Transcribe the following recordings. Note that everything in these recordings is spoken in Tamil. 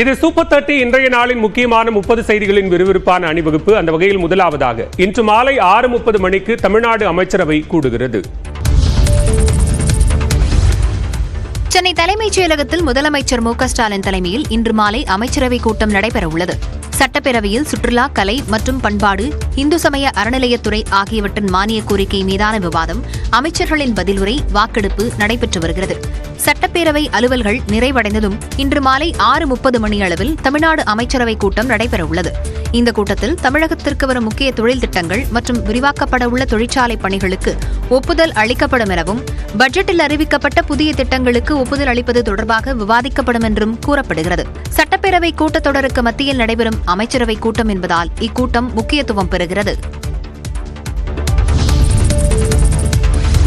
இது சூப்பர் தேர்ட்டி இன்றைய நாளின் முக்கியமான முப்பது செய்திகளின் விறுவிறுப்பான அணிவகுப்பு. அந்த வகையில் முதலாவதாக இன்று மாலை ஆறு முப்பது மணிக்கு தமிழ்நாடு அமைச்சரவை கூடுகிறது. சென்னை தலைமைச் செயலகத்தில் முதலமைச்சர் மு ஸ்டாலின் தலைமையில் இன்று மாலை அமைச்சரவைக் கூட்டம் நடைபெறவுள்ளது. சட்டப்பேரவையில் சுற்றுலா கலை மற்றும் பண்பாடு இந்து சமய அறநிலையத்துறை ஆகியவற்றின் மானிய கோரிக்கை மீதான விவாதம் அமைச்சர்களின் பதிலுரை வாக்கெடுப்பு நடைபெற்று வருகிறது. சட்டப்பேரவை அலுவல்கள் நிறைவடைந்ததும் இன்று மாலை ஆறு முப்பது மணியளவில் தமிழ்நாடு அமைச்சரவைக் கூட்டம் நடைபெறவுள்ளது. இந்த கூட்டத்தில் தமிழகத்திற்கு வரும் முக்கிய தொழில் திட்டங்கள் மற்றும் விரிவாக்கப்பட உள்ள தொழிற்சாலை பணிகளுக்கு ஒப்புதல் அளிக்கப்படும் எனவும் பட்ஜெட்டில் அறிவிக்கப்பட்ட புதிய திட்டங்களுக்கு ஒப்புதல் அளிப்பது தொடர்பாக விவாதிக்கப்படும் என்றும் கூறப்படுகிறது. சட்டப்பேரவை கூட்டத்தொடருக்கு மத்தியில் நடைபெறும் அமைச்சரவை கூட்டம் என்பதால் இக்கூட்டம் முக்கியத்துவம் பெறுகிறது.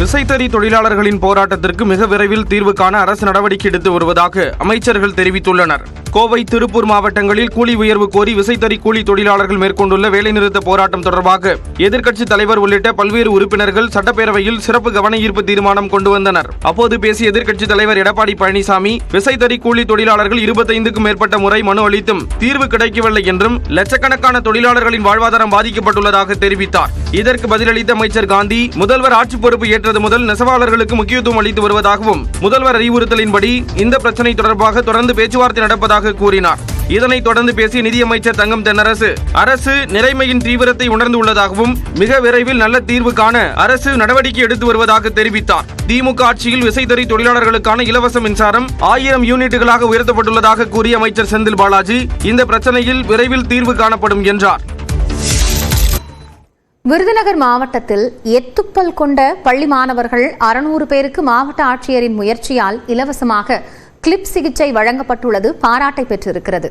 விசைத்தறி தொழிலாளர்களின் போராட்டத்திற்கு மிக விரைவில் தீர்வு காண அரசு நடவடிக்கை எடுத்து வருவதாக அமைச்சர்கள் தெரிவித்துள்ளனர். கோவை திருப்பூர் மாவட்டங்களில் கூலி உயர்வு கோரி விசைத்தறி கூலி தொழிலாளர்கள் மேற்கொண்டுள்ள வேலைநிறுத்த போராட்டம் தொடர்பாக எதிர்க்கட்சித் தலைவர் உள்ளிட்ட பல்வேறு உறுப்பினர்கள் சட்டப்பேரவையில் சிறப்பு கவன ஈர்ப்பு தீர்மானம் கொண்டு வந்தனர். அப்போது பேசிய எதிர்க்கட்சித் தலைவர் எடப்பாடி பழனிசாமி விசைத்தறி கூலி தொழிலாளர்கள் இருபத்தைந்துக்கும் மேற்பட்ட முறை மனு அளித்தும் தீர்வு கிடைக்கவில்லை என்றும் லட்சக்கணக்கான தொழிலாளர்களின் வாழ்வாதாரம் பாதிக்கப்பட்டுள்ளதாக தெரிவித்தார். இதற்கு பதிலளித்த அமைச்சர் காந்தி முதல்வர் ஆட்சி பொறுப்பு ஏற்றது முதல் நெசவாளர்களுக்கு முக்கியத்துவம் அளித்து வருவதாகவும் முதல்வர் அறிவுறுத்தலின்படி இந்த பிரச்சனை தொடர்பாக தொடர்ந்து பேச்சுவார்த்தை நடப்பதாக கூறினார். இதனைத் தொடர்ந்து பேசிய நிதியமைச்சர் தங்கம் தென்னரசு அரசு நிலைமையின் தீவிரத்தை உணர்ந்துள்ளதாகவும் மிக விரைவில் நல்ல தீர்வு காண அரசு நடவடிக்கை எடுத்து வருவதாக தெரிவித்தார். திமுக ஆட்சியில் விசைத்தறி தொழிலாளர்களுக்கான இலவச மின்சாரம் ஆயிரம் யூனிட்டுகளாக உயர்த்தப்பட்டுள்ளதாக கூறிய அமைச்சர் செந்தில் பாலாஜி இந்த பிரச்சனையில் விரைவில் தீர்வு காணப்படும் என்றார். விருதுநகர் மாவட்டத்தில் எத்துப்பல் கொண்ட பள்ளி மாணவர்கள் அறுநூறு பேருக்கு மாவட்ட ஆட்சியரின் முயற்சியால் இலவசமாக கிளிப் சிகிச்சை வழங்கப்பட்டுள்ளது பாராட்டை பெற்றிருக்கிறது.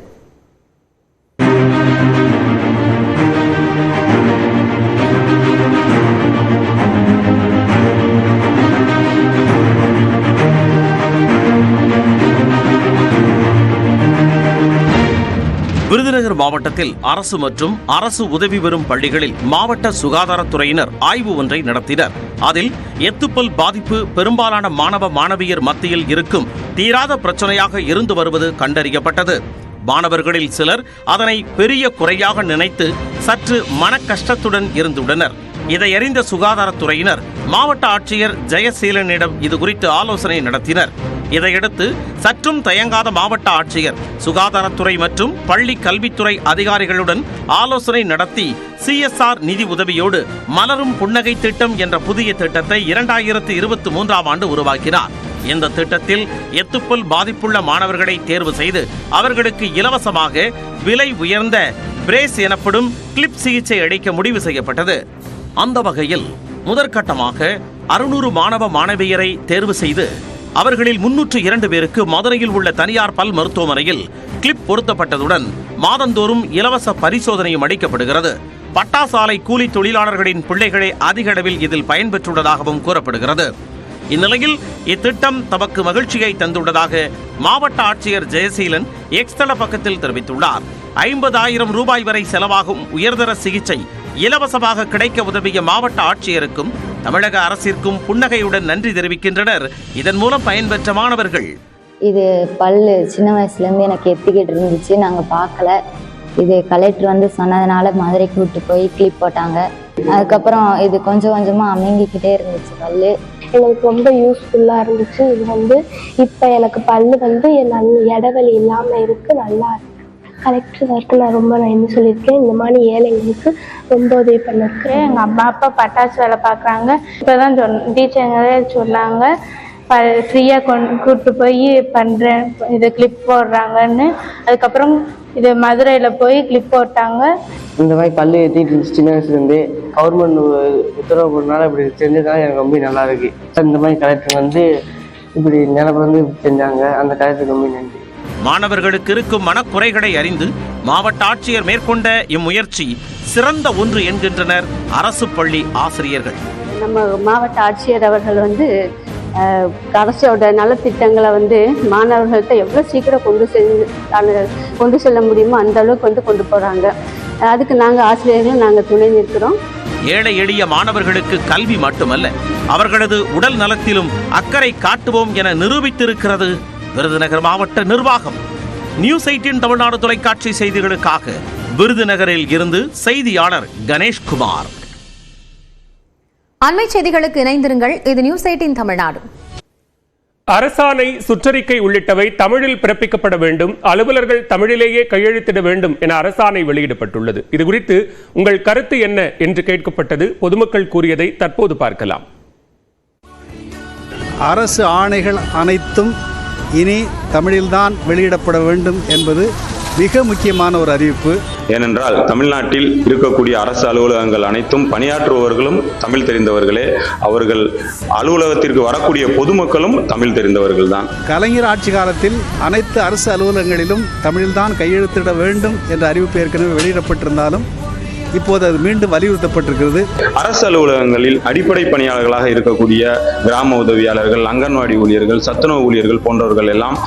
விருதுநகர் மாவட்டத்தில் அரசு மற்றும் அரசு உதவி பெறும் பள்ளிகளில் மாவட்ட சுகாதாரத்துறையினர் ஆய்வு ஒன்றை நடத்தினர். அதில் எத்துப்பல் பாதிப்பு பெரும்பாலான மாணவ மாணவியர் மத்தியில் இருக்கும் தீராத பிரச்சனையாக இருந்து வருவது கண்டறியப்பட்டது. மாணவர்களில் சிலர் அதனை பெரிய குறையாக நினைத்து சற்று மன கஷ்டத்துடன் இருந்துள்ளனர். இதை அறிந்த சுகாதாரத்துறையினர் மாவட்ட ஆட்சியர் ஜெயசீலனிடம் இது குறித்து ஆலோசனை நடத்தினர். இதையடுத்து சற்றும் தயங்காத மாவட்ட ஆட்சியர் சுகாதாரத்துறை மற்றும் பள்ளி கல்வித்துறை அதிகாரிகளுடன் ஆலோசனை நடத்தி சிஎஸ்ஆர் நிதி உதவியோடு மலரும் புன்னகை திட்டம் என்ற புதிய திட்டத்தை இரண்டாயிரத்து இருபத்தி மூன்றாம் ஆண்டு உருவாக்கினார். இந்த திட்டத்தில் எத்துப்பல் பாதிப்புள்ள மாணவர்களை தேர்வு செய்து அவர்களுக்கு இலவசமாக விலை உயர்ந்த பிரேஸ் எனப்படும் கிளிப் சிகிச்சை அளிக்க முடிவு செய்யப்பட்டது. அந்த வகையில் முதற்கட்டமாக அறுநூறு மாணவ மாணவியரை தேர்வு செய்து அவர்களில் முன்னூற்று இரண்டு பேருக்கு மதுரையில் உள்ள தனியார் பல் மருத்துவமனையில் கிளிப் பொருத்தப்பட்டதுடன் மாதந்தோறும் இலவச பரிசோதனையும் அளிக்கப்படுகிறது. பட்டாசாலை கூலி தொழிலாளர்களின் பிள்ளைகளே அதிக அளவில் இதில் பயன்பெற்றுள்ளதாகவும் கூறப்படுகிறது. இந்நிலையில் இத்திட்டம் தமக்கு மகிழ்ச்சியை தந்துள்ளதாக மாவட்ட ஆட்சியர் ஜெயசீலன் எக்ஸ்தல பக்கத்தில் தெரிவித்துள்ளார். ஐம்பதாயிரம் ரூபாய் வரை செலவாகும் உயர்தர சிகிச்சை இலவசமாக கிடைக்க உதவிய மாவட்ட ஆட்சியருக்கும் தமிழக அரசிற்கும் புன்னகையுடன் நன்றி தெரிவிக்கின்றனர். இதன் மூலம் பயன்பெற்ற மாணவர்கள். இது பல்லு சின்ன வயசுலேருந்து எனக்கு எத்திக்கிட்டு இருந்துச்சு. நாங்கள் பார்க்கல. இது கலெக்டர் வந்து சொன்னதுனால மதுரைக்கு கூட்டு போய் கிளிப் போட்டாங்க. அதுக்கப்புறம் இது கொஞ்சம் கொஞ்சமாக அமைங்கிக்கிட்டே இருந்துச்சு பல்லு. எனக்கு ரொம்ப யூஸ்ஃபுல்லாக இருந்துச்சு. இது வந்து இப்போ எனக்கு பல்லு வந்து நல்ல இடைவெளி இல்லாமல் இருக்குது நல்லா இருக்கு. கலெக்டர் சாருக்கு நான் ரொம்ப நன்றி சொல்லியிருக்கேன். இந்த மாதிரி ஏழைங்களுக்கு ரொம்ப உதவி பண்ணியிருக்கேன் எங்கள் அம்மா அப்பா பட்டாசு வேலை பார்க்குறாங்க. இப்போ தான் சொன் டீச்சருங்களே சொன்னாங்க ப ஃப்ரீயாக கொண்டு கூப்பிட்டு போய் பண்ணுறேன் இது கிளிப் போடுறாங்கன்னு. அதுக்கப்புறம் இது மதுரையில் போய் கிளிப் போட்டாங்க. இந்த மாதிரி பல்லு ஏற்றிட்டு இருந்துச்சு சின்ன வயசுலேருந்து. கவர்மெண்ட் உத்தரவு பண்ணனால இப்படி செஞ்சதுனால எனக்கு ரொம்ப நல்லா இருக்கு. இந்த மாதிரி கலெக்டர் வந்து இப்படி நிலப்ப வந்து செஞ்சாங்க. அந்த கலெக்டருக்கு ரொம்ப நன்றி. மாணவர்களுக்கு இருக்கும் மனக்குறைகளை அறிந்து மாவட்ட ஆட்சியர் மேற்கொண்ட இம்முயற்சி சிறந்த ஒன்று என்கின்றனர் அரசு பள்ளி ஆசிரியர்கள். நம்ம மாவட்ட ஆட்சியர் அவர்கள் வந்து அரசோட நலத்திட்டங்களை வந்து மாணவர்கள்ட்ட எவ்வளோ சீக்கிரம் கொண்டு அந்த- கொண்டு செல்ல முடியுமோ அந்த அளவுக்கு வந்து கொண்டு போகிறாங்க அதுக்கு நாங்கள் ஆசிரியர்களும் நாங்கள் துணை நிற்கிறோம். ஏழை எளிய மாணவர்களுக்கு கல்வி மட்டுமல்ல அவர்களது உடல் நலத்திலும் அக்கறை காட்டுவோம் என நிரூபித்திருக்கிறது விருதுநகர் மாவட்ட நிர்வாகம். நியூஸ் எயிட்டின் தமிழ்நாடு தொலைக்காட்சி செய்திகளுக்காக விருதுநகரில் இருந்து செய்தியாளர் கணேஷ்குமார். அண்மை செய்திகளுக்கு இணைந்திருங்கள். இது நியூஸ் எயிட்டின் தமிழ்நாடு. அரசாணை சுற்றறிக்கை உள்ளிட்டவை தமிழில் பிறப்பிக்கப்பட வேண்டும். அலுவலர்கள் தமிழிலேயே கையெழுத்திட வேண்டும் என அரசாணை வெளியிடப்பட்டுள்ளது. இது குறித்து உங்கள் கருத்து என்ன என்று கேட்கப்பட்டது. பொதுமக்கள் கூறியதை தற்போது பார்க்கலாம். அரசு ஆணைகள் அனைத்தும் இனி தமிழில்தான் வெளியிடப்பட வேண்டும் என்பது மிக முக்கியமான ஒரு அறிவிப்பு. ஏனென்றால் தமிழ்நாட்டில் இருக்கக்கூடிய அரசு அலுவலகங்கள் அனைத்தும் பணியாற்றுபவர்களும் தமிழ் தெரிந்தவர்களே. அவர்கள் அலுவலகத்திற்கு வரக்கூடிய பொதுமக்களும் தமிழ் தெரிந்தவர்கள் தான் கலைஞர் ஆட்சி காலத்தில் அனைத்து அரசு அலுவலகங்களிலும் தமிழில்தான் கையெழுத்திட வேண்டும் என்ற அறிவிப்பு ஏற்கனவே வெளியிடப்பட்டிருந்தாலும் இப்போது அது மீண்டும் வலியுறுத்தப்பட்டிருக்கிறது. அரசு அலுவலகங்களில் அடிப்படை பணியாளர்களாக இருக்கக்கூடிய கிராம உதவியாளர்கள் அங்கன்வாடி ஊழியர்கள் சத்துணவு ஊழியர்கள் போன்றவர்கள் எல்லாம்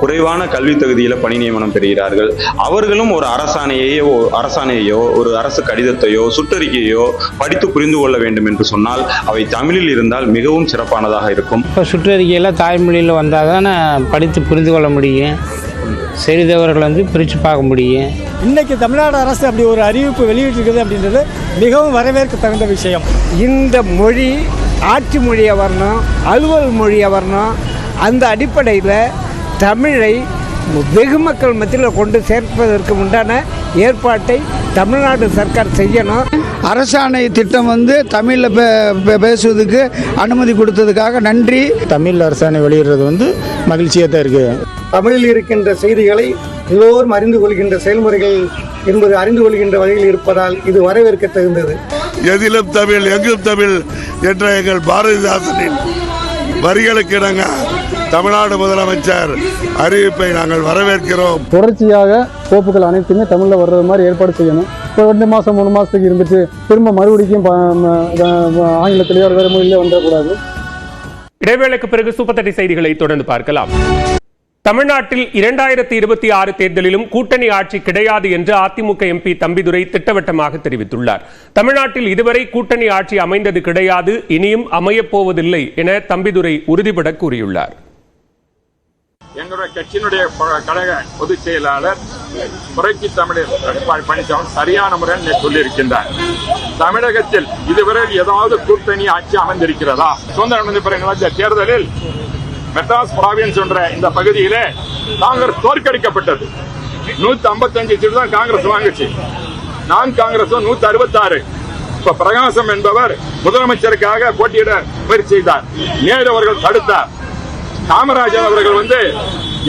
குறைவான கல்வி தகுதியில பணி நியமனம் பெறுகிறார்கள். அவர்களும் ஒரு அரசாணையையோ அரசாணையோ ஒரு அரசு கடிதத்தையோ சுற்றறிக்கையோ படித்து புரிந்து கொள்ள வேண்டும் என்று சொன்னால் அவை தமிழில் இருந்தால் மிகவும் சிறப்பானதாக இருக்கும். இப்போ சுற்றறிக்கையில் தாய்மொழியில் வந்தால் தானே படித்து புரிந்து கொள்ள முடியும். செய்தவர்கள் வந்து பிரித்து பார்க்க முடியும். இன்னைக்கு தமிழ்நாடு அரசு அப்படி ஒரு அறிவிப்பு வெளியிட்டிருக்குது அப்படின்றது மிகவும் வரவேற்க தகுந்த விஷயம். இந்த மொழி ஆட்சி மொழியாக வரணும் அலுவல் மொழியாக வரணும் அந்த அடிப்படையில் தமிழை வெகு மக்கள் மத்தியில் கொண்டு சேர்ப்பதற்கு உண்டான ஏற்பாட்டை தமிழ்நாடு சர்க்கார் செய்யணும். அரசாணை திட்டம் வந்து தமிழில் பேசுவதற்கு அனுமதி கொடுத்ததுக்காக நன்றி. தமிழ் அரசாணை வெளியிடுறது வந்து மகிழ்ச்சியாக தான் இருக்குது தமிழில் இருக்கின்ற செய்திகளை எல்லோரும் அறிந்து கொள்கின்ற செயல்முறைகள் என்பது அறிந்து கொள்கின்ற வகையில் இருப்பதால் இது வரவேற்க தகுந்தது எதிலும் தமிழ் எங்கும் தமிழ் என்ற எங்கள் பாரதிதாசனின் வரிகளுக்கு இணங்க தமிழ்நாடு முதலமைச்சர் அறிவிப்பை நாங்கள் வரவேற்கிறோம். தொடர்ச்சியாக கோப்புகள் அனைத்துமே தமிழில் வர்றது மாதிரி ஏற்பாடு செய்யணும். இப்போ ரெண்டு மாதம் மூணு மாதத்துக்கு இருந்துட்டு திரும்ப மறுபடியும் ஆங்கிலத்திலேயோ வேறு மொழியிலேயோ வந்துடக்கூடாது. இடைவேளைக்கு பிறகு சூப்பர் தட்டி செய்திகளை தொடர்ந்து பார்க்கலாம். தமிழ்நாட்டில் இரண்டாயிரத்தி இருபத்தி ஆறு தேர்தலிலும் கூட்டணி ஆட்சி கிடையாது என்று அதிமுக எம்பி தம்பிதுரை திட்டவட்டமாக தெரிவித்துள்ளார். தமிழ்நாட்டில் இதுவரை கூட்டணி ஆட்சி அமைந்தது கிடையாது இனியும் அமையப் போவதில்லை என தம்பிதுரை உறுதிபட கூறியுள்ளார். எங்களுடைய கட்சியினுடைய கழக பொதுச் செயலாளர் புரட்சி தமிழர் எடப்பாடி பழனிசாமி சரியான முறையில் சொல்லியிருக்கின்றார். தமிழகத்தில் இதுவரை ஏதாவது கூட்டணி ஆட்சி அமைந்திருக்கிறதா? சுதந்திரம் பிறகு தேர்தலில் மெட்ராஸ் ப்ராவின்ஸ் என்ற இந்த பகுதியிலே காங்கிரஸ் தோற்கடிக்கப்பட்டது. நூத்தி ஐம்பத்தஞ்சு சீட்டு தான் காங்கிரஸ் வாங்குச்சு. நான் காங்கிரஸ் நூத்தி அறுபத்தாறு இப்ப பிரகாசம் என்பவர் முதலமைச்சருக்காக போட்டியிட முயற்சி செய்தார். நேரு அவர்கள் தடுத்தார். காமராஜர் அவர்கள் வந்து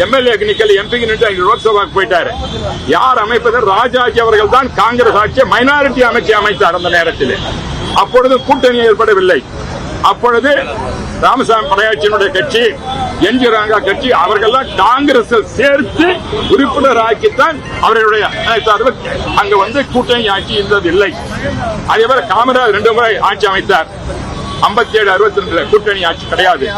எம்எல்ஏ நிக்கல் எம்பிக்கு நின்று லோக்சபாக்கு போயிட்டாரு. யார் அமைப்பது? ராஜாஜி அவர்கள் தான் காங்கிரஸ் ஆட்சி மைனாரிட்டி அமைச்சு அமைத்தார் அந்த நேரத்தில். அப்பொழுது கூட்டணி ஏற்படவில்லை. அப்பொழுது ராமசாமி படையாட்சியினுடைய கட்சி என் ஜி. ராங்கா கட்சி அவர்கள்லாம் காங்கிரஸில் சேர்த்து உறுப்பினர் ஆக்கித்தான் அவர்களுடைய அமைத்தார்கள். அங்க வந்து கூட்டணி ஆட்சி இருந்தது இல்லை அதே போல காமராஜ் ரெண்டு முறை ஆட்சி அமைத்தார். ஐம்பத்தி ஏழு அறுபத்தி ரெண்டுல கூட்டணி ஆட்சி கிடையாது.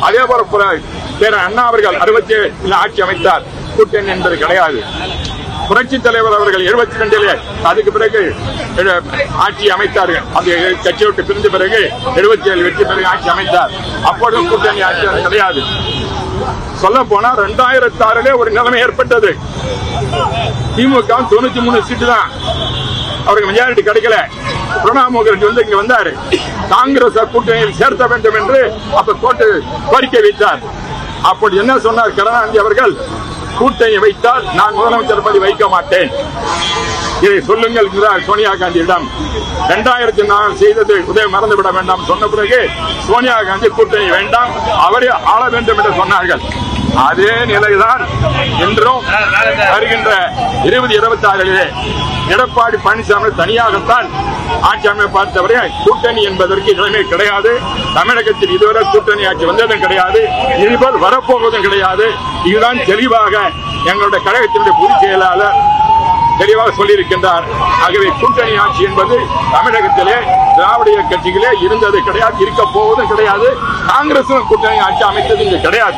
அதே போல புற- அண்ணா அவர்கள் அறுபத்தி ஏழு ஆட்சி அமைத்தார். கூட்டணி என்பது கிடையாது. புரட்சி தலைவர் அவர்கள் எழுபத்தி ரெண்டிலே அதுக்கு பிறகு ஆட்சி அமைத்தார்கள். அந்த கட்சியை விட்டு பிரிந்த பிறகு எழுபத்தி ஏழு வெற்றி பிறகு ஆட்சி அமைத்தார். அப்பொழுதும் கூட்டணி ஆட்சி கிடையாது. சொல்ல போனா ரெண்டாயிரத்தி ஆறுல ஒரு நிலைமை ஏற்பட்டது. திமுக தொண்ணூத்தி மூணு சீட்டு தான். அவருக்கு மெஜாரிட்டி கிடைக்கல. பிரணாப் முகர்ஜி வந்து இங்க வந்தாரு. காங்கிரஸ் கூட்டணியில் சேர்த்த வேண்டும் என்று அப்ப கோட்டு கோரிக்கை வைத்தார். அப்படி என்ன சொன்னார் கருணாநிதி அவர்கள்? கூட்டணி வைத்தால் நான் முதலமைச்சர் பதவி வைக்க மாட்டேன். இதை சொல்லுங்கள் என்கிறார் சோனியா காந்தியிடம். இரண்டாயிரத்தி நாலு செய்தது உதவி மறந்துவிட வேண்டாம் சொன்ன பிறகு சோனியா காந்தி கூட்டணி வேண்டாம் அவரே ஆள வேண்டும் என்று சொன்னார்கள். அதே நிலைதான் என்றும் வருகின்ற இருபது இருபத்தி ஆறிலே எடப்பாடி பழனிசாமி தனியாகத்தான் ஆட்சி அமைப்பார் தவிர கூட்டணி என்பதற்கு நிலைமை கிடையாது. தமிழகத்தில் இதுவரை கூட்டணி ஆட்சி வந்ததும் கிடையாது. இதுபோல் வரப்போவதும் கிடையாது. இதுதான் தெளிவாக எங்களுடைய கழகத்தினுடைய பொதுச் செயலாளர் தெளிவாக சொல்லியிருக்கின்றார். ஆகவே கூட்டணி ஆட்சி என்பது தமிழகத்திலே திராவிட கட்சிகளே இருந்தது கிடையாது இருக்க போவதும் கிடையாது. காங்கிரசும் கூட்டணி ஆட்சி அமைத்தது இங்கு கிடையாது.